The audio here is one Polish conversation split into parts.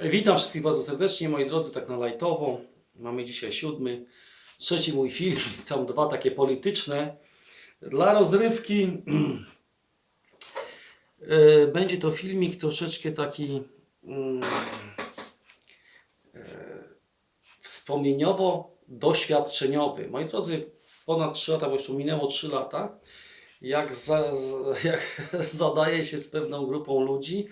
Witam wszystkich bardzo serdecznie, moi drodzy, tak na lajtowo. Mamy dzisiaj siódmy, trzeci mój film, tam dwa takie polityczne. Dla rozrywki e, będzie to filmik troszeczkę taki mm, e, wspomnieniowo-doświadczeniowy. Moi drodzy, ponad 3 lata, bo już minęło 3 lata, jak, za, jak zadaje się z pewną grupą ludzi,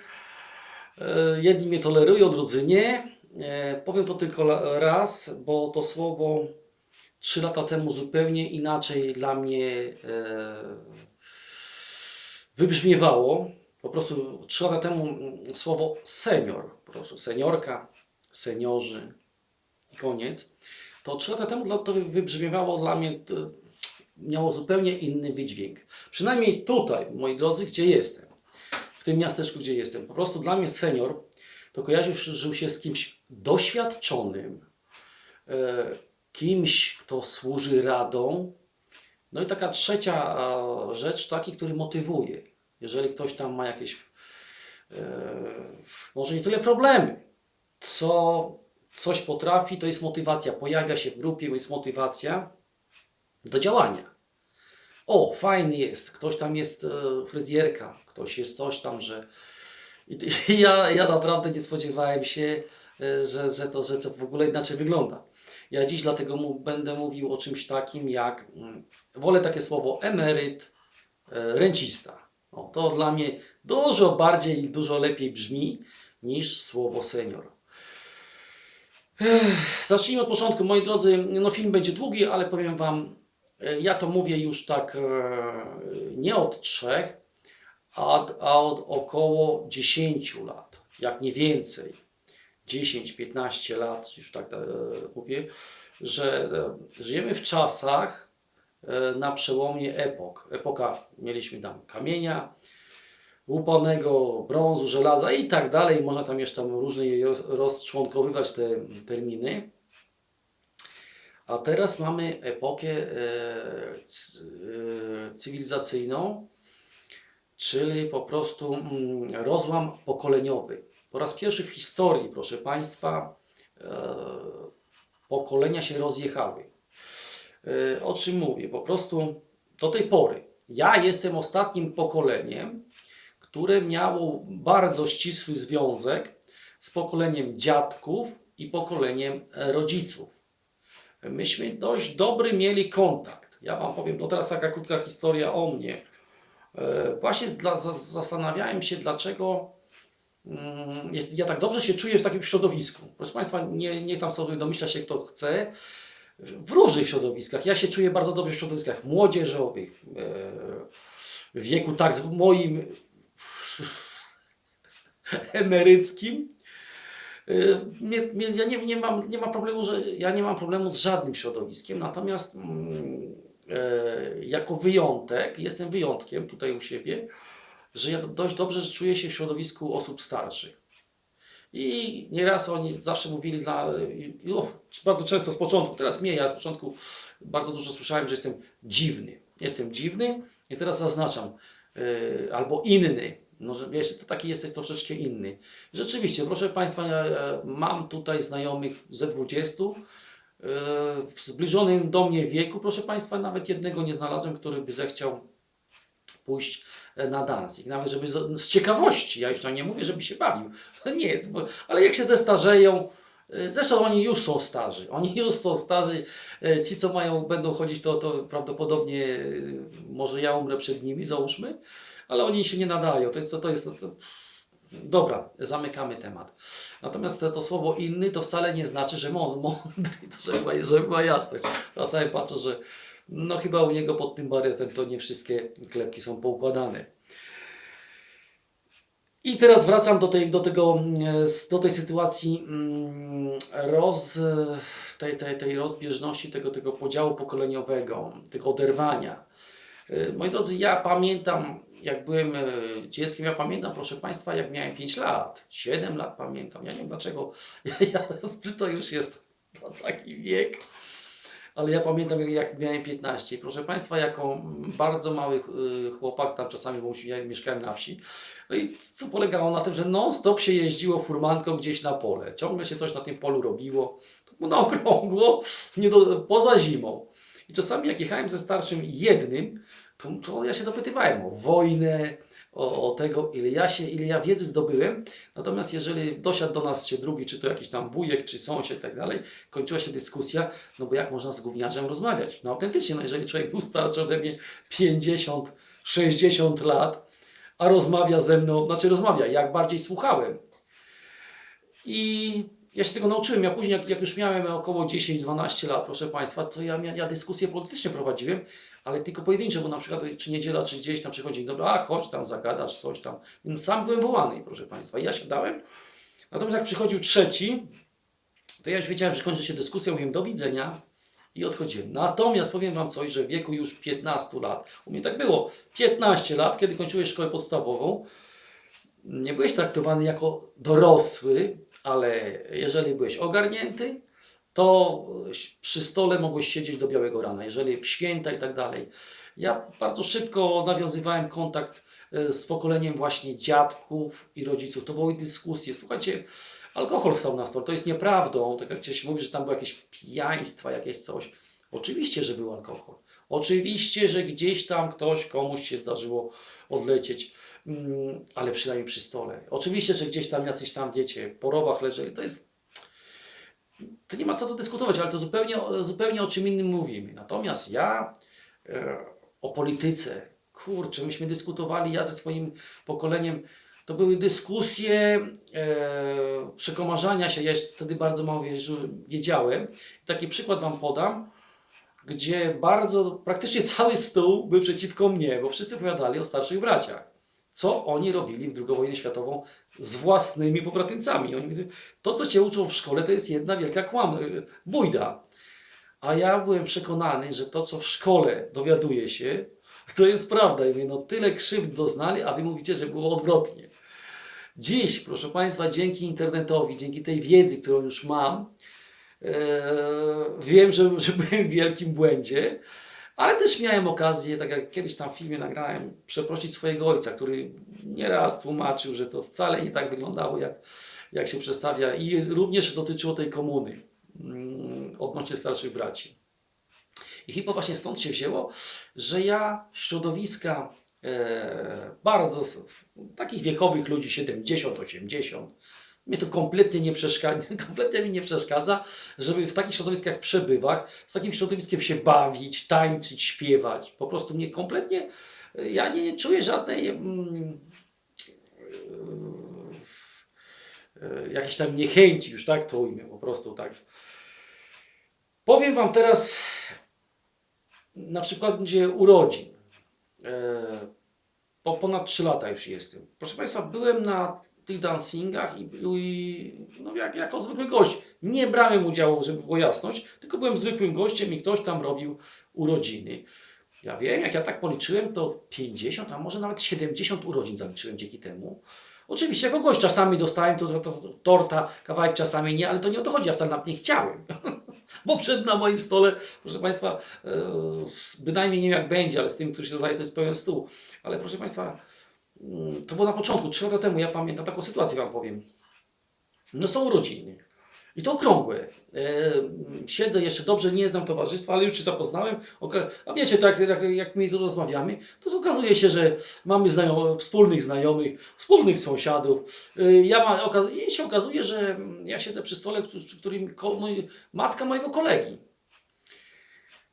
Jedni mnie tolerują, drudzy nie. E, Powiem to tylko raz, bo to słowo trzy lata temu zupełnie inaczej dla mnie e, wybrzmiewało. Po prostu trzy lata temu mm, słowo senior, po prostu seniorka, seniorzy i koniec. To trzy lata temu to wybrzmiewało dla mnie, miało zupełnie inny wydźwięk. Przynajmniej tutaj, moi drodzy, gdzie jestem tym miasteczku, gdzie jestem. Po prostu dla mnie senior to kojarzył się z kimś doświadczonym, e, kimś, kto służy radą. No i taka trzecia rzecz, taki, który motywuje. Jeżeli ktoś tam ma jakieś, e, może nie tyle problemy, co coś potrafi, to jest motywacja. Pojawia się w grupie, jest motywacja do działania o, fajny jest, ktoś tam jest e, fryzjerka, ktoś jest coś tam, że. I, ja, ja naprawdę nie spodziewałem się, e, że, że, to, że to w ogóle inaczej wygląda. Ja dziś dlatego mu, będę mówił o czymś takim jak. mm, Wolę takie słowo emeryt, e, rencista. To dla mnie dużo bardziej i dużo lepiej brzmi niż słowo senior. Ech, Zacznijmy od początku, moi drodzy. No, film będzie długi, ale powiem Wam, ja to mówię już tak e, nie od trzech, a, a od około 10 lat, jak nie więcej. 10-15 lat, już tak e, mówię, że e, żyjemy w czasach e, na przełomie epok. Epoka, mieliśmy tam kamienia, łupanego, brązu, żelaza i tak dalej. Można tam jeszcze tam różnie rozczłonkowywać te terminy. A teraz mamy epokę e, e, cywilizacyjną, czyli po prostu mm, rozłam pokoleniowy. Po raz pierwszy w historii, proszę Państwa, e, pokolenia się rozjechały. O czym mówię? Po prostu do tej pory ja jestem ostatnim pokoleniem, które miało bardzo ścisły związek z pokoleniem dziadków i pokoleniem rodziców. Myśmy dość dobry mieli kontakt. Ja Wam powiem, to teraz taka krótka historia o mnie. E, Właśnie zastanawiałem się, dlaczego mm, ja- tak dobrze się czuję w takim środowisku. Proszę Państwa, nie, niech tam sobie domyśla się kto chce. W różnych środowiskach. Ja się czuję bardzo dobrze w środowiskach młodzieżowych, e, w wieku tak moim emeryckim. Y, Mnie, mnie, ja nie, nie, mam, nie mam problemu, że ja nie mam problemu z żadnym środowiskiem, natomiast mm, e, jako wyjątek, jestem wyjątkiem tutaj u siebie, że ja dość dobrze czuję się w środowisku osób starszych. I nieraz oni zawsze mówili dla, bardzo często z początku, teraz mniej, ale z początku bardzo dużo słyszałem, że jestem dziwny. Jestem dziwny i teraz zaznaczam, yy, albo inny. No, że wiesz, to taki jesteś troszeczkę inny. Rzeczywiście, proszę Państwa, ja, ja mam tutaj znajomych ze 20 yy, w zbliżonym do mnie wieku. Proszę Państwa, nawet jednego nie znalazłem, który by zechciał pójść e, na dancing. Nawet żeby z, z ciekawości, ja już tam nie mówię, żeby się bawił. Nie, bo, ale jak się zestarzeją, e, zresztą oni już są starzy, oni już są starzy, E, ci co mają, będą chodzić, to, to prawdopodobnie e, może ja umrę przed nimi, załóżmy, ale oni się nie nadają, to jest, to, to jest, to, to... Dobra, zamykamy temat. Natomiast to, to słowo inny to wcale nie znaczy, że mądry, mądry to żeby była, żeby była jasność. Czasami patrzę, że no chyba u niego pod tym baretem to nie wszystkie klepki są poukładane. I teraz wracam do tej, do tego, mm, do tej sytuacji mm, roz, tej, tej, tej rozbieżności, tego, tego podziału pokoleniowego, tego oderwania. Y, Moi drodzy, ja pamiętam, jak byłem e, dzieckiem, ja pamiętam, proszę Państwa, jak miałem 5 lat, 7 lat pamiętam. Ja nie wiem dlaczego, ja, czy to już jest to taki wiek, ale ja pamiętam jak, miałem 15. Proszę Państwa, jako bardzo mały y, chłopak, tam czasami, bo ja mieszkałem na wsi, no i co polegało na tym, że non stop się jeździło furmanką gdzieś na pole. Ciągle się coś na tym polu robiło. To na okrągło, nie do, poza zimą. I czasami jak jechałem ze starszym jednym, to, to ja się dopytywałem o wojnę, o, o tego, ile ja, się, ile ja wiedzy zdobyłem. Natomiast jeżeli dosiadł do nas się drugi, czy to jakiś tam wujek, czy sąsiad i tak dalej, kończyła się dyskusja, no bo jak można z gówniarzem rozmawiać? No autentycznie, no jeżeli człowiek był starszy ode mnie 50, 60 lat, a rozmawia ze mną, znaczy rozmawia, jak bardziej słuchałem. I ja się tego nauczyłem. Ja później, jak, jak już miałem około 10-12 lat, proszę Państwa, to ja, ja dyskusje polityczne prowadziłem, ale tylko pojedyncze, bo na przykład czy niedziela, czy gdzieś tam przychodzi, dobra, a chodź tam, zagadasz coś tam. Więc sam byłem wołany, proszę Państwa. I ja siadałem. Natomiast jak przychodził trzeci, to ja już wiedziałem, że kończy się dyskusja, mówiłem do widzenia i odchodziłem. Natomiast powiem Wam coś, że w wieku już 15 lat, u mnie tak było, 15 lat, kiedy kończyłeś szkołę podstawową, nie byłeś traktowany jako dorosły, ale jeżeli byłeś ogarnięty, to przy stole mogłeś siedzieć do białego rana, jeżeli w święta i tak dalej. Ja bardzo szybko nawiązywałem kontakt e, z pokoleniem właśnie dziadków i rodziców. To były dyskusje. Słuchajcie, alkohol stał na stole. To jest nieprawdą. Tak jak się mówi, że tam były jakieś pijaństwa, jakieś coś. Oczywiście, że był alkohol. Oczywiście, że gdzieś tam ktoś, komuś się zdarzyło odlecieć, mm, ale przynajmniej przy stole. Oczywiście, że gdzieś tam jacyś tam, wiecie, po robach leżeli. To jest to nie ma co tu dyskutować, ale to zupełnie, zupełnie o czym innym mówimy. Natomiast ja e, o polityce, kurczę, myśmy dyskutowali, ja ze swoim pokoleniem, to były dyskusje e, przekomarzania się, ja wtedy bardzo mało wiedziałem. Taki przykład Wam podam, gdzie bardzo, praktycznie cały stół był przeciwko mnie, bo wszyscy opowiadali o starszych braciach. Co oni robili w II wojnie światową z własnymi pobratyńcami. Oni mówili, to co Cię uczą w szkole to jest jedna wielka kłam, y, bójda. A ja byłem przekonany, że to co w szkole dowiaduje się, to jest prawda. I mówię, no tyle krzywd doznali, a Wy mówicie, że było odwrotnie. Dziś, proszę Państwa, dzięki internetowi, dzięki tej wiedzy, którą już mam, e, wiem, że, że byłem w wielkim błędzie, ale też miałem okazję, tak jak kiedyś tam w filmie nagrałem, przeprosić swojego ojca, który nieraz tłumaczył, że to wcale nie tak wyglądało, jak, jak się przedstawia. I również dotyczyło tej komuny mm, odnośnie starszych braci. I chyba właśnie stąd się wzięło, że ja środowiska e, bardzo takich wiekowych ludzi 70, 80, mnie to kompletnie nie przeszkadza, kompletnie mi nie przeszkadza, żeby w takich środowiskach przebywać, z takim środowiskiem się bawić, tańczyć, śpiewać. Po prostu mnie kompletnie, ja nie czuję żadnej mm, e, jakiejś tam niechęci, już tak to ujmę, po prostu tak. Powiem Wam teraz na przykładzie urodzin. E, po ponad 3 lata już jestem. Proszę Państwa, byłem na tych dancingach i, i no jak, jako zwykły gość. Nie brałem udziału, żeby była jasność, tylko byłem zwykłym gościem i ktoś tam robił urodziny. Ja wiem, jak ja tak policzyłem, to 50, a może nawet 70 urodzin zaliczyłem dzięki temu. Oczywiście jako gość czasami dostałem to, to, to, torta, kawałek czasami nie, ale to nie o to chodzi, ja wcale nawet nie chciałem. Bo przed na moim stole, proszę Państwa, e, bynajmniej nie wiem jak będzie, ale z tym, który się dodaje, to jest pełen stół. Ale proszę Państwa, to było na początku, trzy lata temu, ja pamiętam taką sytuację Wam powiem. No są urodziny. I to okrągłe. E, siedzę jeszcze dobrze, nie znam towarzystwa, ale już się zapoznałem. A wiecie, tak jak, jak my tu rozmawiamy, to okazuje się, że mamy znajom- wspólnych znajomych, wspólnych sąsiadów. E, ja ma, I się okazuje, że mm, ja siedzę przy stole, przy którym matka mojego kolegi.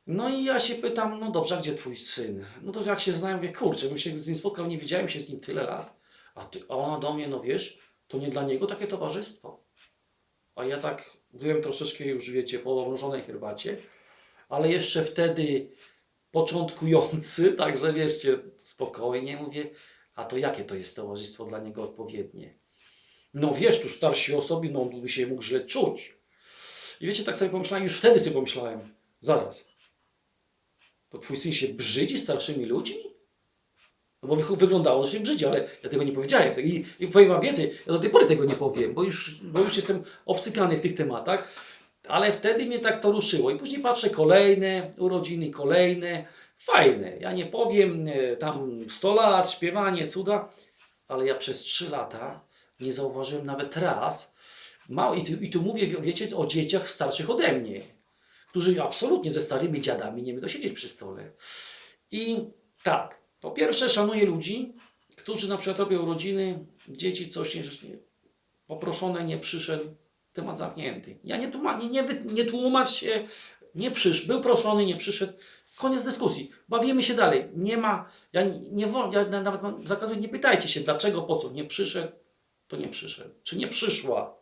No i ja się pytam, no dobrze, a gdzie twój syn? No to jak się znają, wie, kurczę, bym się z nim spotkał, nie widziałem się z nim tyle lat. A, ty, a ona do mnie, no wiesz, to nie dla niego takie towarzystwo. A ja tak byłem troszeczkę już, wiecie, po mrożonej herbacie, ale jeszcze wtedy początkujący, także wierzcie, spokojnie mówię, a to jakie to jest towarzystwo dla niego odpowiednie? No wiesz, tu starsi osoby, no on by się mógł źle czuć. I wiecie, tak sobie pomyślałem, już wtedy sobie pomyślałem, zaraz, to twój syn się brzydzi starszymi ludźmi? No bo wy- wyglądało, że się brzydzi, ale ja tego nie powiedziałem. I, I powiem wam więcej, ja do tej pory tego nie powiem, bo już, bo już jestem obcykany w tych tematach. Ale wtedy mnie tak to ruszyło. I później patrzę kolejne urodziny, kolejne. Fajne. Ja nie powiem e, tam 100 lat, śpiewanie, cuda, ale ja przez 3 lata nie zauważyłem nawet raz. Mało, i, tu, I tu mówię, wie- wiecie, o dzieciach starszych ode mnie, którzy absolutnie ze starymi dziadami nie będą siedzieć przy stole. I tak, po pierwsze szanuję ludzi, którzy na przykład robią urodziny, dzieci coś nie, poproszone, nie przyszedł, temat zamknięty. Ja nie, tłuma, nie, nie, nie tłumacz się, nie przyszedł, był proszony, nie przyszedł, koniec dyskusji. Bawimy się dalej. Nie ma, ja nie, nie ja na- nawet mam- zakazuję, nie pytajcie się dlaczego, po co, nie przyszedł, to nie przyszedł. Czy nie przyszła?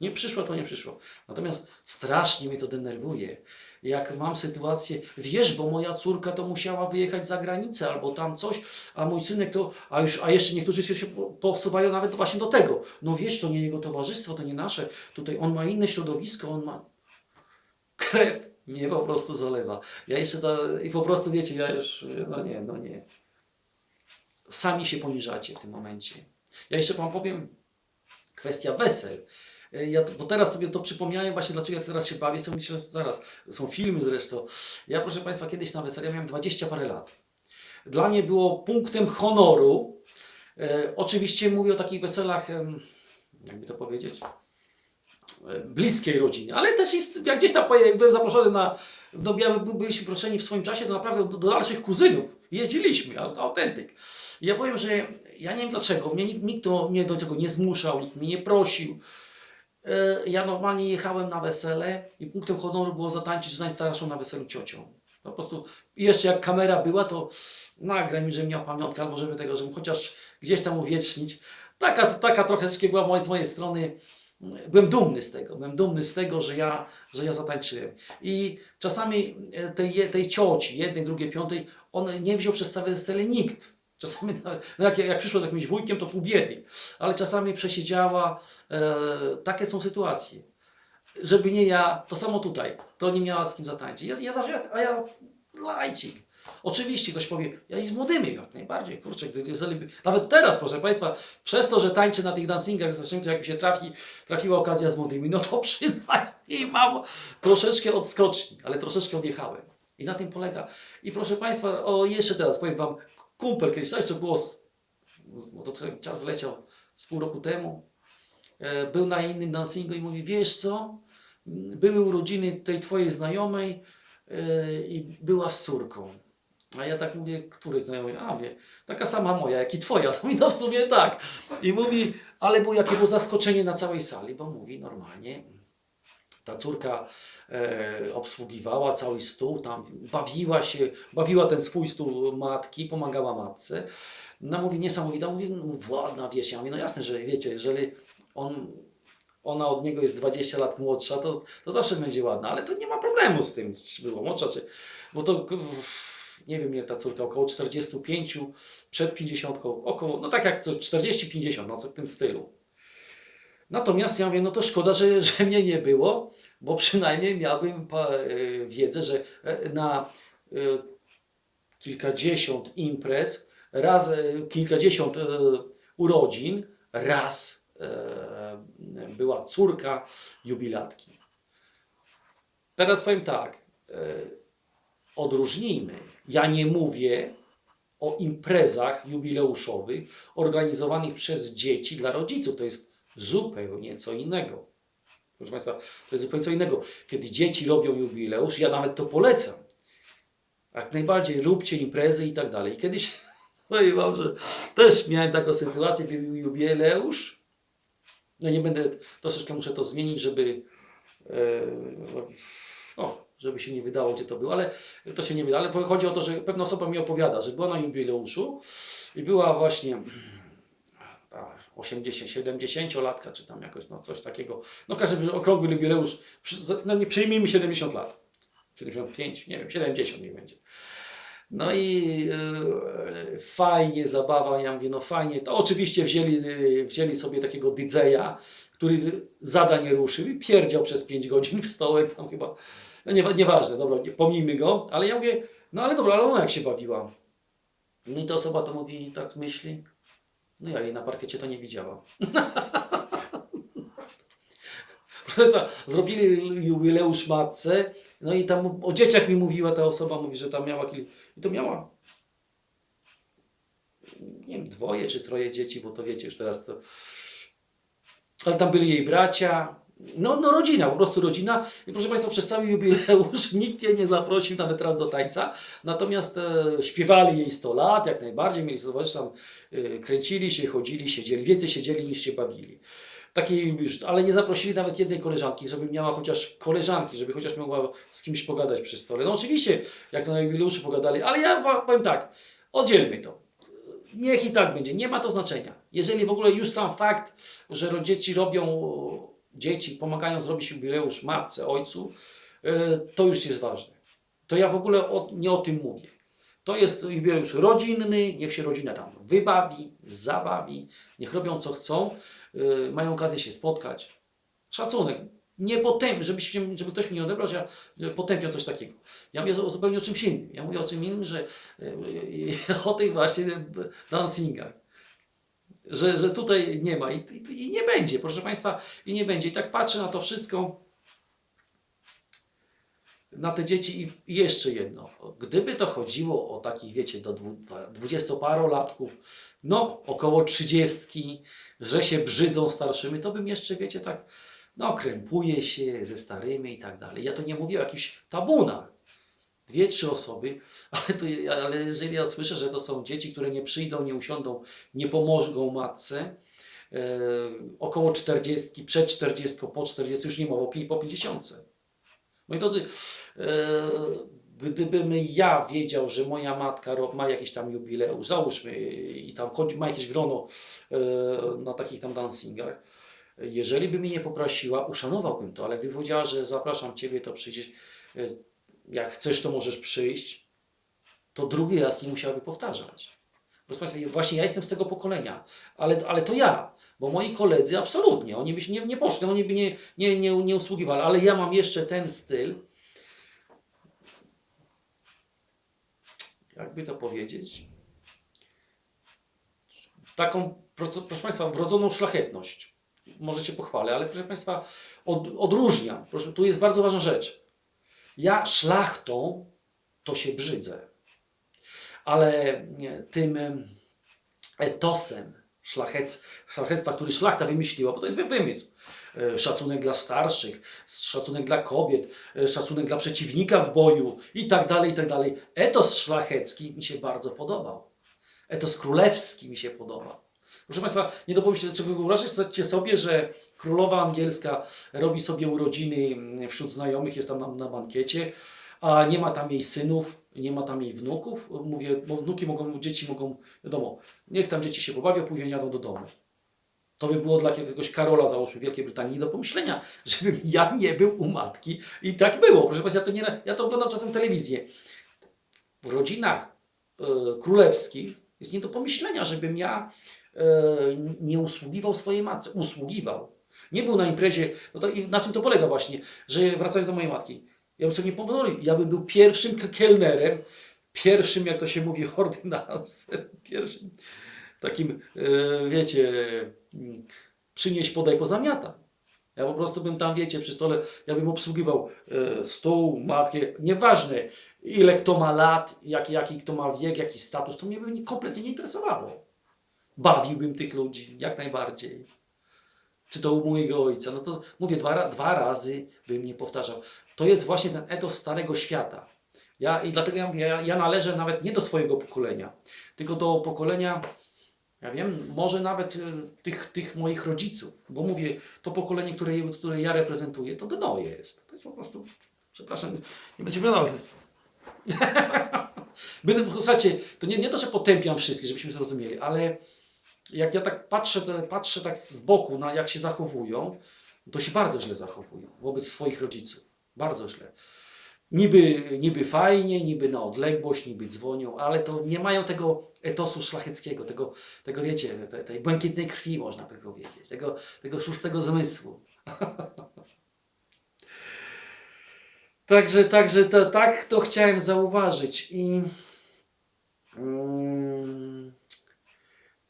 Nie przyszła, to nie przyszło. Natomiast strasznie mnie to denerwuje. Jak mam sytuację, wiesz, bo moja córka to musiała wyjechać za granicę albo tam coś, a mój synek to, a już, a jeszcze niektórzy się się po- posuwają nawet właśnie do tego. No wiesz, to nie jego towarzystwo, to nie nasze. Tutaj on ma inne środowisko, on ma krew mnie po prostu zalewa. Ja jeszcze to, i po prostu wiecie, ja już, no nie, no nie. Sami się poniżacie w tym momencie. Ja jeszcze wam powiem, kwestia wesel. E, Ja, bo teraz sobie to przypomniałem właśnie, dlaczego ja teraz się bawię. Są, myślę, zaraz, są filmy zresztą. Ja, proszę Państwa, kiedyś na weselu, ja miałem 20 parę lat. Dla mnie było punktem honoru. E, oczywiście mówię o takich weselach, em, jakby to powiedzieć, e, bliskiej rodzinie, ale też jest, jak gdzieś tam byłem zaproszony na, no ja by- byliśmy proszeni w swoim czasie to naprawdę do, do dalszych kuzynów. Jeździliśmy, aut- autentyk. I ja powiem, że ja nie wiem dlaczego, mnie nikt, nikt to, mnie do tego nie zmuszał, nikt mnie nie prosił. E, Ja normalnie jechałem na wesele i punktem honoru było zatańczyć z najstarszą na weselu ciocią. Po prostu i jeszcze jak kamera była, to nagraj mi, żebym miał pamiątkę, albo żeby tego, żebym chociaż gdzieś tam uwiecznić. Taka, taka troszeczkę była z mojej strony. Byłem dumny z tego. Byłem dumny z tego, że ja, że ja zatańczyłem. I czasami e, tej, tej cioci, jednej, drugiej, piątej, on nie wziął przez całe wesele nikt. Czasami, nawet- no jak, jak przyszło z jakimś wujkiem, to pół biedy. Ale czasami przesiedziała. E, takie są sytuacje. Żeby nie ja, to samo tutaj. To nie miała z kim zatańczyć. Ja, ja zawsze, a ja lajcik. Oczywiście ktoś powie, ja i z młodymi jak najbardziej, kurczę, jeżeli nawet teraz, proszę Państwa, przez to, że tańczę na tych dancingach, zresztą to jak mi się trafi, trafiła okazja z młodymi, no to przynajmniej mam troszeczkę odskoczni, ale troszeczkę odjechałem. I na tym polega. I proszę Państwa, o jeszcze teraz powiem Wam, kumpel kiedyś, to jeszcze było, z, to czas zleciał z pół roku temu, e, był na innym dancingu i mówi, wiesz co, były urodziny tej Twojej znajomej e, i była z córką. A ja tak mówię, której znajomej? A wie, taka sama moja, jak i twoja. To mi no w sumie tak. I mówi, ale było jakie było zaskoczenie na całej sali, bo mówi normalnie, ta córka e, obsługiwała cały stół, tam bawiła się, bawiła ten swój stół matki, pomagała matce. No mówi niesamowita, mówi, no, władna wieś. Ja mówię, no jasne, że wiecie, jeżeli on, ona od niego jest 20 lat młodsza, to, to zawsze będzie ładna, ale to nie ma problemu z tym, czy było młodsza, czy, bo to nie wiem ile ta córka, około 45, przed 50, około, no tak jak co 40-50, no co w tym stylu. Natomiast ja mówię, no to szkoda, że, że mnie nie było, bo przynajmniej miałbym e, wiedzę, że e, na e, kilkadziesiąt imprez, raz, kilkadziesiąt urodzin, raz była córka jubilatki. Teraz powiem tak, odróżnijmy. Ja nie mówię o imprezach jubileuszowych organizowanych przez dzieci dla rodziców. To jest zupełnie co innego. Proszę Państwa, to jest zupełnie co innego. Kiedy dzieci robią jubileusz, ja nawet to polecam. Jak najbardziej róbcie imprezy i tak dalej. I Kiedyś, powiem Wam, że też miałem taką sytuację, był jubileusz. No nie będę, troszeczkę muszę to zmienić, żeby e, no, żeby się nie wydało, gdzie to było, ale to się nie wyda. Ale chodzi o to, że pewna osoba mi opowiada, że była na jubileuszu i była właśnie a, 80, 70-latka, czy tam jakoś, no coś takiego. No w każdym razie okrągły jubileusz, no nie przyjmijmy 70 lat. 75, nie wiem, 70 niech będzie. No i e, fajnie, zabawa, ja mówię, no fajnie. To oczywiście wzięli, e, wzięli sobie takiego DJ-a, który zada nie ruszył i pierdział przez 5 godzin w stołek, tam chyba, no nie, nieważne, dobra, nie, pomijmy go, ale ja mówię, no ale dobra, ale ona jak się bawiła? I ta osoba to mówi, tak myśli, no ja jej na parkiecie to nie widziałam. Proszę zrobili jubileusz matce, no i tam o dzieciach mi mówiła ta osoba, mówi, że tam miała kilka, i to miała nie wiem, dwoje czy troje dzieci, bo to wiecie już teraz to. Ale tam byli jej bracia. No, no rodzina, po prostu rodzina. I proszę Państwa, przez cały jubileusz nikt jej nie zaprosił nawet raz do tańca. Natomiast e, śpiewali jej 100 lat, jak najbardziej. Mieli zobaczyć tam, e, kręcili się, chodzili, siedzieli. Więcej siedzieli niż się bawili. Takiej już, ale nie zaprosili nawet jednej koleżanki, żeby miała chociaż koleżanki, żeby chociaż mogła z kimś pogadać przy stole. No oczywiście, jak to na jubileuszu pogadali, ale ja powiem tak, oddzielmy to niech i tak będzie, nie ma to znaczenia. Jeżeli w ogóle już sam fakt, że dzieci robią, dzieci pomagają zrobić jubileusz matce, ojcu, y, to już jest ważne. To ja w ogóle o, nie o tym mówię. To jest jubileusz rodzinny, niech się rodzina tam wybawi, zabawi, niech robią co chcą, y, mają okazję się spotkać. Szacunek. Nie potęp, żeby, żeby ktoś mi nie odebrał, ja potępiam coś takiego. Ja mówię zupełnie o czymś innym. Ja mówię o czym innym, że y, o tych właśnie dancingach. Że, że tutaj nie ma i, i, i nie będzie, proszę Państwa, i nie będzie. I tak patrzę na to wszystko, na te dzieci i jeszcze jedno. Gdyby to chodziło o takich, wiecie, do dwudziestoparolatków, no około trzydziestki, że się brzydzą starszymi, to bym jeszcze, wiecie, tak, no krępuje się ze starymi i tak dalej. Ja to nie mówię o jakichś tabunach. Dwie, trzy osoby, ale, to, ale jeżeli ja słyszę, że to są dzieci, które nie przyjdą, nie usiądą, nie pomogą matce, e, około 40, przed 40, po 40, już nie mowa o po 50. Moi drodzy, e, gdybym ja wiedział, że moja matka ma jakiś tam jubileusz, załóżmy, i tam chodzi, ma jakieś grono e, na takich tam dancingach, jeżeli by mnie nie poprosiła, uszanowałbym to, ale gdyby powiedziała, że zapraszam Ciebie, to przyjdziesz, jak chcesz, to możesz przyjść, to drugi raz nie musiałaby powtarzać. Proszę Państwa, właśnie ja jestem z tego pokolenia, ale, ale to ja, bo moi koledzy absolutnie, oni by się nie, nie poszli, oni by nie, nie, nie, nie usługiwali, ale ja mam jeszcze ten styl, jakby to powiedzieć, taką, proszę Państwa, wrodzoną szlachetność. Może się pochwalę, ale proszę Państwa, od, odróżniam. Proszę, tu jest bardzo ważna rzecz. Ja szlachtą to się brzydzę, ale tym em, etosem szlachec, szlachectwa, który szlachta wymyśliła, bo to jest wy- wymysł. E, Szacunek dla starszych, szacunek dla kobiet, e, szacunek dla przeciwnika w boju i tak dalej, i tak dalej. Etos szlachecki mi się bardzo podobał. Etos królewski mi się podoba. Proszę Państwa, nie do pomyślenia, czy wy wyobrażacie sobie, że królowa angielska robi sobie urodziny wśród znajomych, jest tam na, na bankiecie, a nie ma tam jej synów, nie ma tam jej wnuków. Mówię, bo wnuki mogą, dzieci mogą, wiadomo, niech tam dzieci się pobawią, później jadą do domu. To by było dla jakiegoś Karola, załóżmy, Wielkiej Brytanii, do pomyślenia, żebym ja nie był u matki. I tak było. Proszę Państwa, ja to, nie, ja to oglądam czasem telewizję. W rodzinach e, królewskich jest nie do pomyślenia, żebym ja nie usługiwał swojej matce. Usługiwał. Nie był na imprezie. No to, na czym to polega właśnie? Że wracając do mojej matki, ja bym sobie nie pozwolił. Ja bym był pierwszym ke- kelnerem, pierwszym, jak to się mówi, ordynansem, pierwszym takim, e, wiecie, mm, przynieś, podaj, pozamiata. Ja po prostu bym tam, wiecie, przy stole, ja bym obsługiwał e, stół, matkę, nieważne ile kto ma lat, jaki, jaki kto ma wiek, jaki status, to mnie by nie- kompletnie nie interesowało. Bawiłbym tych ludzi, jak najbardziej. Czy to u mojego ojca, no to mówię, dwa, dwa razy bym nie powtarzał. To jest właśnie ten etos starego świata. Ja, I dlatego ja mówię, ja, ja należę nawet nie do swojego pokolenia, tylko do pokolenia, ja wiem, może nawet e, tych, tych moich rodziców, bo mówię, to pokolenie, które, które ja reprezentuję, to dno jest. To jest po prostu, przepraszam, nie będzie ale to jest... Będę, słuchajcie, to nie, nie to, że potępiam wszystkich, żebyśmy zrozumieli, ale jak ja tak patrzę, patrzę tak z boku na jak się zachowują, to się bardzo źle zachowują wobec swoich rodziców. Bardzo źle. Niby, niby fajnie, niby na odległość, niby dzwonią, ale to nie mają tego etosu szlacheckiego, tego, tego wiecie, tej, tej błękitnej krwi, można by powiedzieć, tego, tego szóstego zmysłu. Także, także to, tak to chciałem zauważyć i mm,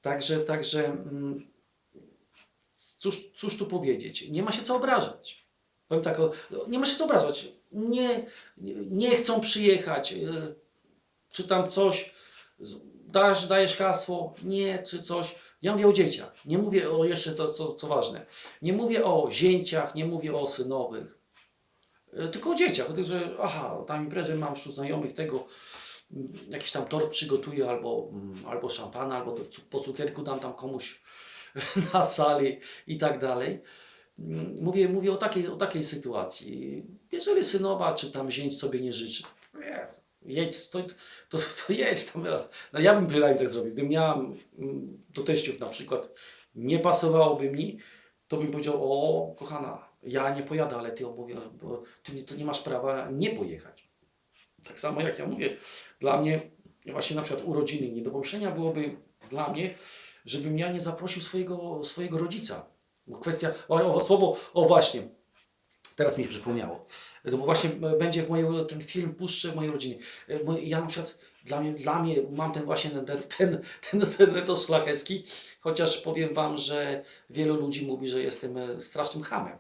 także, także mm, cóż, cóż tu powiedzieć? Nie ma się co obrażać. Powiem tak, o, nie ma się co obrażać. Nie, nie, chcą przyjechać, y, czy tam coś, dasz, dajesz hasło, nie, czy coś. Ja mówię o dzieciach, nie mówię o jeszcze to, co, co ważne. Nie mówię o zięciach, nie mówię o synowych, y, tylko o dzieciach. O tym, że aha, tam imprezę mam wśród znajomych tego, jakiś tam tort przygotuję, albo, mm, albo szampana, albo po cukierku dam tam komuś na sali i tak dalej. Mm, Mówię, mówię o, takiej, o takiej sytuacji. Jeżeli synowa czy tam zięć sobie nie życzy, nie, jedź, to, to, to jedź tam. No ja bym przynajmniej tak zrobił. Gdybym ja mm, do teściów na przykład nie pasowałoby mi, to bym powiedział, o kochana, ja nie pojadę, ale ty obowiązek, bo ty nie masz prawa nie pojechać. Tak samo jak ja mówię, dla mnie właśnie na przykład urodziny nie do pomyślenia byłoby dla mnie, żebym ja nie zaprosił swojego, swojego rodzica. Bo kwestia, o, słowo, o właśnie, teraz mi się przypomniało. No bo właśnie e, będzie w mojej, ten film puszczę w mojej rodzinie. E, Ja na przykład, dla mnie, dla mnie mam ten właśnie ten, ten, ten, ten, ten etos szlachecki, chociaż powiem Wam, że wielu ludzi mówi, że jestem e, strasznym hamem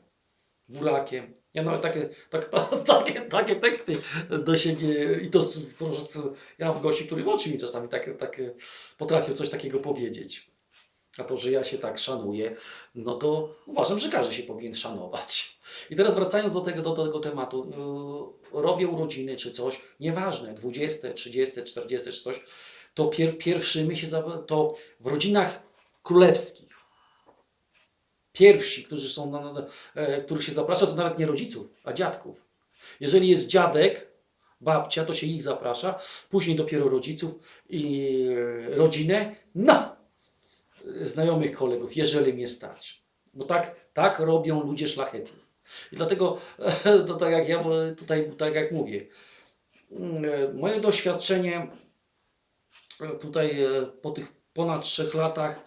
burakiem. Ja nawet takie, tak, takie, takie teksty do siebie i to po prostu, ja mam gości, których w oczy mi czasami tak, tak potrafią coś takiego powiedzieć. A to, że ja się tak szanuję, no to uważam, że każdy się powinien szanować. I teraz wracając do tego, do tego tematu, yy, robię urodziny czy coś, nieważne, 20, 30, 40 czy coś, to pier, pierwszymi się, to w rodzinach królewskich, pierwsi, którzy są, na, na, e, których się zaprasza, to nawet nie rodziców, a dziadków. Jeżeli jest dziadek, babcia, to się ich zaprasza, później dopiero rodziców i e, rodzinę, e, znajomych kolegów, jeżeli mnie stać. Bo tak, tak robią ludzie szlachetni. I dlatego, to tak jak ja tutaj, tak jak mówię, mm, e, moje doświadczenie tutaj po tych ponad trzech latach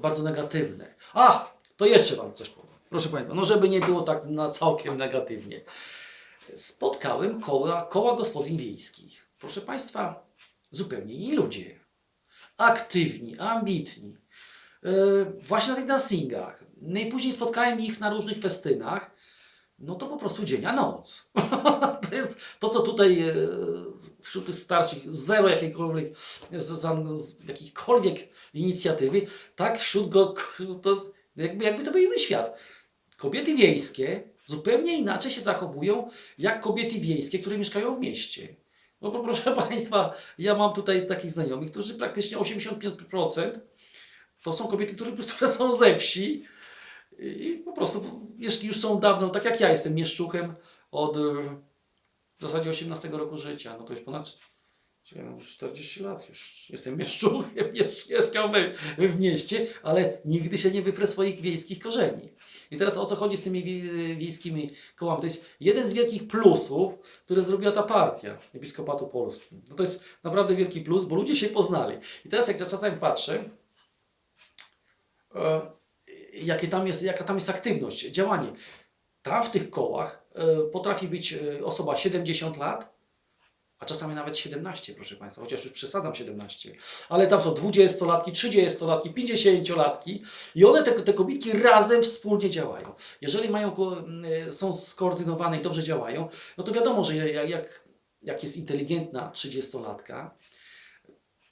bardzo negatywne. A, to jeszcze Wam coś powiem. Proszę Państwa, no żeby nie było tak na całkiem negatywnie. Spotkałem koła, koła gospodyń wiejskich. Proszę Państwa, zupełnie inni ludzie. Aktywni, ambitni. E, właśnie na tych dancingach. Najpóźniej spotkałem ich na różnych festynach. No to po prostu dzień a noc. to jest to, co tutaj e, wśród tych starszych, zero jakiejkolwiek, z, z, z jakiejkolwiek inicjatywy, tak wśród go, to jest jakby, jakby to był inny świat. Kobiety wiejskie zupełnie inaczej się zachowują, jak kobiety wiejskie, które mieszkają w mieście. No bo proszę Państwa, ja mam tutaj takich znajomych, którzy praktycznie 85% to są kobiety, które, które są ze wsi i po prostu, jeśli już są dawno, tak jak ja jestem mieszczuchem od w zasadzie 18 roku życia, no to już ponad 40 lat, już jestem mieszczuchem, miesz- mieszkam w, mieście, ale nigdy się nie wyprę swoich wiejskich korzeni. I teraz o co chodzi z tymi wie- wiejskimi kołami? To jest jeden z wielkich plusów, które zrobiła ta partia Episkopatu Polski. No to jest naprawdę wielki plus, bo ludzie się poznali. I teraz jak ja czasem patrzę, e, jakie tam jest, jaka tam jest aktywność, działanie. Tam w tych kołach e, potrafi być e, osoba 70 lat, a czasami nawet 17, proszę Państwa, chociaż już przesadzam 17, ale tam są 20-latki, 30-latki, 50-latki i one, te, te kobietki razem wspólnie działają. Jeżeli mają, ko- m, są skoordynowane i dobrze działają, no to wiadomo, że jak, jak, jest inteligentna 30-latka,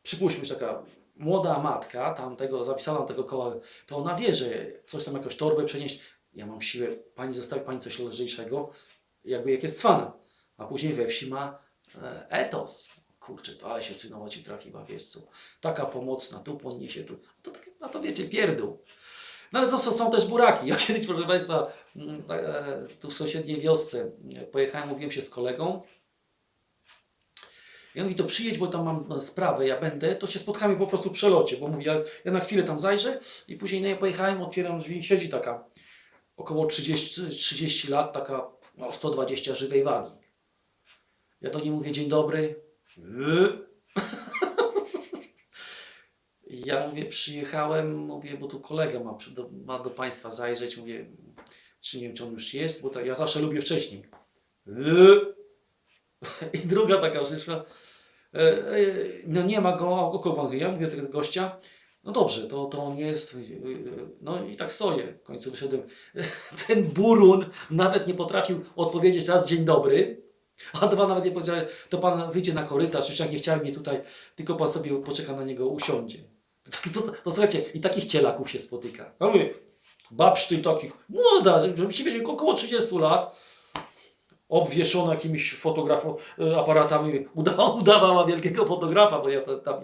przypuśćmy, że taka młoda matka, tam tego, zapisana do tego koła, to ona wie, że coś tam, jakąś torbę przenieść, ja mam siłę, pani zostawi pani coś lżejszego, jakby jak jest cwana, a później we wsi ma e, etos. Kurczę, to ale się synowa ci trafiła, wiesz co, taka pomocna, tu podniesie, tu, to, tak- to wiecie, pierdół. No ale to są, też buraki. Ja kiedyś, proszę Państwa, mm, e, tu w sąsiedniej wiosce e, pojechałem, mówiłem się z kolegą, i on mówi, to przyjedź, bo tam mam e, sprawę, ja będę, to się spotkamy po prostu w przelocie, bo mówi, ja, ja na chwilę tam zajrzę i później no, ja pojechałem, otwieram drzwi, siedzi taka około 30, 30 lat, taka no, 120 żywej wagi. Ja do niej mówię, dzień dobry. Ja mówię, przyjechałem, mówię, bo tu kolega ma, do, ma do Państwa zajrzeć, mówię, czy nie wiem, czy on już jest, bo tak, ja zawsze lubię wcześniej. I druga taka przyszła, e, e, no nie ma go, pan? Ja mówię tego gościa, No dobrze, to, to nie jest. No i tak stoję. W końcu wyszedłem. Ten burun nawet nie potrafił odpowiedzieć raz dzień dobry. A dwa nawet nie powiedział, to pan wyjdzie na korytarz, już jak nie chciał mnie tutaj, tylko pan sobie poczeka na niego, usiądzie. To, to, to, słuchajcie, i takich cielaków się spotyka. Ja mówię, babszty takich, młoda, żebyście wiedzieli, około 30 lat, obwieszona jakimiś fotografo, e, aparatami, uda, udawała wielkiego fotografa, bo ja tam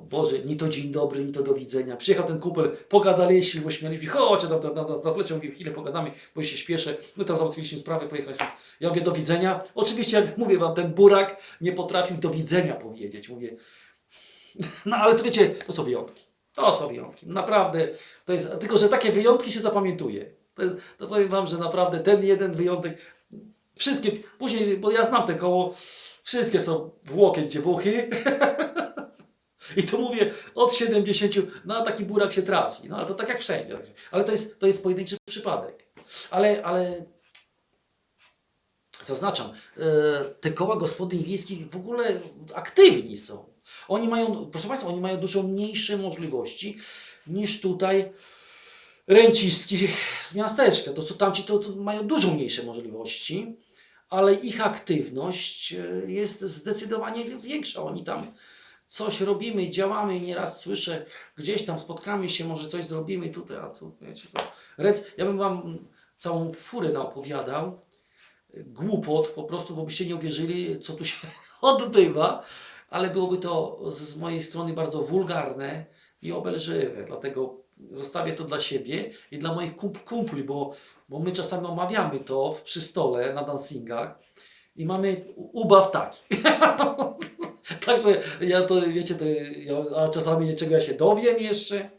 o Boże, ni to dzień dobry, ni to do widzenia. Przyjechał ten kupel, pogadaliśmy, pośmialiśmy, chodź, tam, tam, tam na zaplecie, mówię, chwilę pogadamy, bo się śpieszę. My tam załatwiliśmy sprawę, pojechaliśmy. Ja mówię, do widzenia. Oczywiście, jak mówię wam, ten burak nie potrafił do widzenia powiedzieć. Mówię, no ale to wiecie, to są wyjątki. To są wyjątki. Naprawdę, to jest, tylko że takie wyjątki się zapamiętuje. To, to powiem wam, że naprawdę ten jeden wyjątek, wszystkie, później, bo ja znam te koło, wszystkie są w łokieć dziewuchy. I tu mówię od 70, no a taki burak się trafi. No ale to tak jak wszędzie. Ale to jest, to jest pojedynczy przypadek. Ale, ale zaznaczam, e, te koła gospodyń wiejskich w ogóle aktywni są. Oni mają, proszę Państwa, oni mają dużo mniejsze możliwości niż tutaj rencistki z miasteczka. To są tamci to, to mają dużo mniejsze możliwości, ale ich aktywność e, jest zdecydowanie większa. Oni tam coś robimy, działamy i nieraz słyszę, gdzieś tam spotkamy się, może coś zrobimy tutaj, a tu, wiecie, to rec, ja bym Wam całą furę naopowiadał, głupot po prostu, bo byście nie uwierzyli, co tu się odbywa, ale byłoby to z, mojej strony bardzo wulgarne i obelżywe, dlatego zostawię to dla siebie i dla moich kump- kumpli, bo, bo my czasami omawiamy to przy stole na dancingach i mamy ubaw taki. Także ja to, wiecie, to, ja, a czasami czego ja się dowiem jeszcze,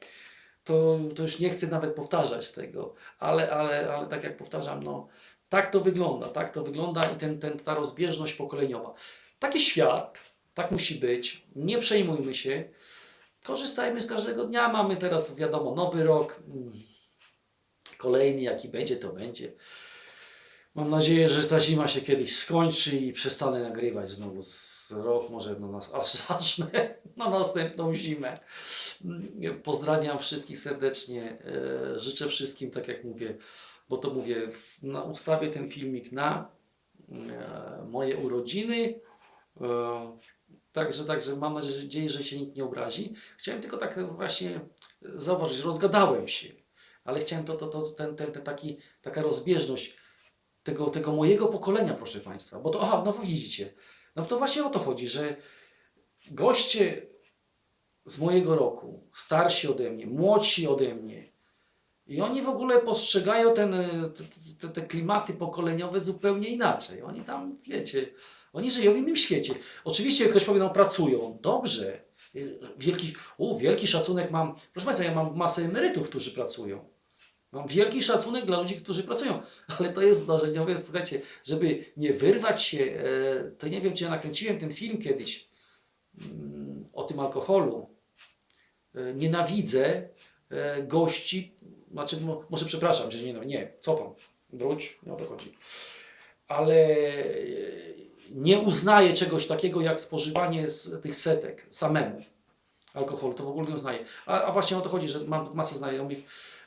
to, to już nie chcę nawet powtarzać tego, ale, ale, ale tak jak powtarzam, no tak to wygląda, tak to wygląda i ten, ten, ta rozbieżność pokoleniowa. Taki świat, tak musi być, nie przejmujmy się, korzystajmy z każdego dnia, mamy teraz wiadomo nowy rok, mm, kolejny jaki będzie, to będzie. Mam nadzieję, że ta zima się kiedyś skończy i przestanę nagrywać znowu z rok, może na nas, aż zacznę na następną zimę. Pozdrawiam wszystkich serdecznie. e, Życzę wszystkim, tak jak mówię, bo to mówię, na, ustawię ten filmik na e, moje urodziny. E, Także, także mam nadzieję, że się nikt nie obrazi. Chciałem tylko tak właśnie zauważyć, rozgadałem się, ale chciałem to, to, to ten, ten, ten taki, taka rozbieżność tego, tego mojego pokolenia, proszę Państwa. Bo to, aha, no widzicie, no to właśnie o to chodzi, że goście z mojego roku, starsi ode mnie, młodsi ode mnie, i oni w ogóle postrzegają ten, e, te, te, te klimaty pokoleniowe zupełnie inaczej. Oni tam, wiecie, oni żyją w innym świecie. Oczywiście ktoś powie, no pracują, dobrze, Y, wielki, u, wielki szacunek mam, proszę Państwa, ja mam masę emerytów, którzy pracują. Mam wielki szacunek dla ludzi, którzy pracują, ale to jest zdarzeniowe, słuchajcie, żeby nie wyrwać się, e, to nie wiem, czy ja nakręciłem ten film kiedyś mm, o tym alkoholu. E, Nienawidzę e, gości, znaczy, mo- może przepraszam, że nie, no, nie, cofam, wróć, nie o to chodzi. Ale nie uznaję czegoś takiego jak spożywanie z tych setek samemu alkoholu, to w ogóle nie uznaję. A, a właśnie o to chodzi, że mam masę znajomych,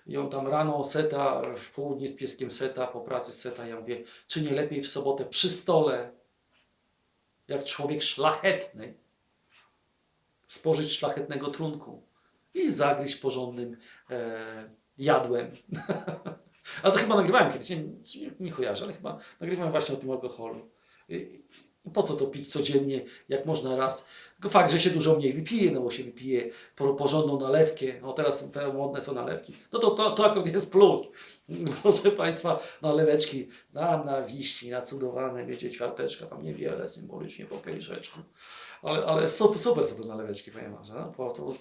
ją tam rano seta, w południe z pieskiem seta, po pracy seta. Ja mówię, czy nie lepiej w sobotę przy stole, jak człowiek szlachetny, spożyć szlachetnego trunku i zagryźć porządnym e, jadłem. ale to chyba nagrywałem kiedyś, nie, nie, nie kojarzę, ale chyba nagrywałem właśnie o tym alkoholu. I, i po co to pić codziennie, jak można raz? Fakt, że się dużo mniej wypije, no bo się wypije por- porządną nalewkę, no teraz, teraz modne są nalewki, no to, to, to akurat jest plus. Proszę Państwa, naleweczki dam na wiśni, na cudowane, wiecie, ćwiarteczka, tam niewiele, symbolicznie po kieliszeczku. Ale, ale super, są te naleweczki, powiem Wam, że no, to, to,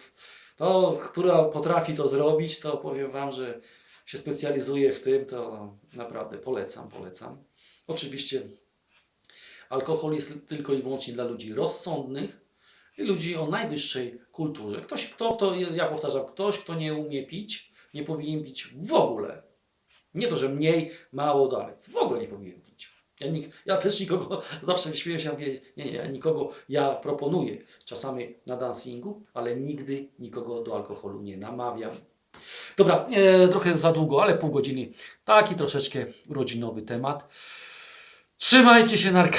to, która potrafi to zrobić, to powiem Wam, że się specjalizuje w tym, to naprawdę polecam, polecam. Oczywiście alkohol jest tylko i wyłącznie dla ludzi rozsądnych i ludzi o najwyższej kulturze. Ktoś, kto, kto, ja powtarzam, ktoś, kto nie umie pić, nie powinien pić w ogóle. Nie to, że mniej, mało dalej. W ogóle nie powinien pić. Ja, nik, ja też nikogo, zawsze śmieję się, mówię, nie, nie, ja nikogo, ja proponuję czasami na dancingu, ale nigdy nikogo do alkoholu nie namawiam. Dobra, e, trochę za długo, ale pół godziny. Taki troszeczkę urodzinowy temat. Trzymajcie się, narka.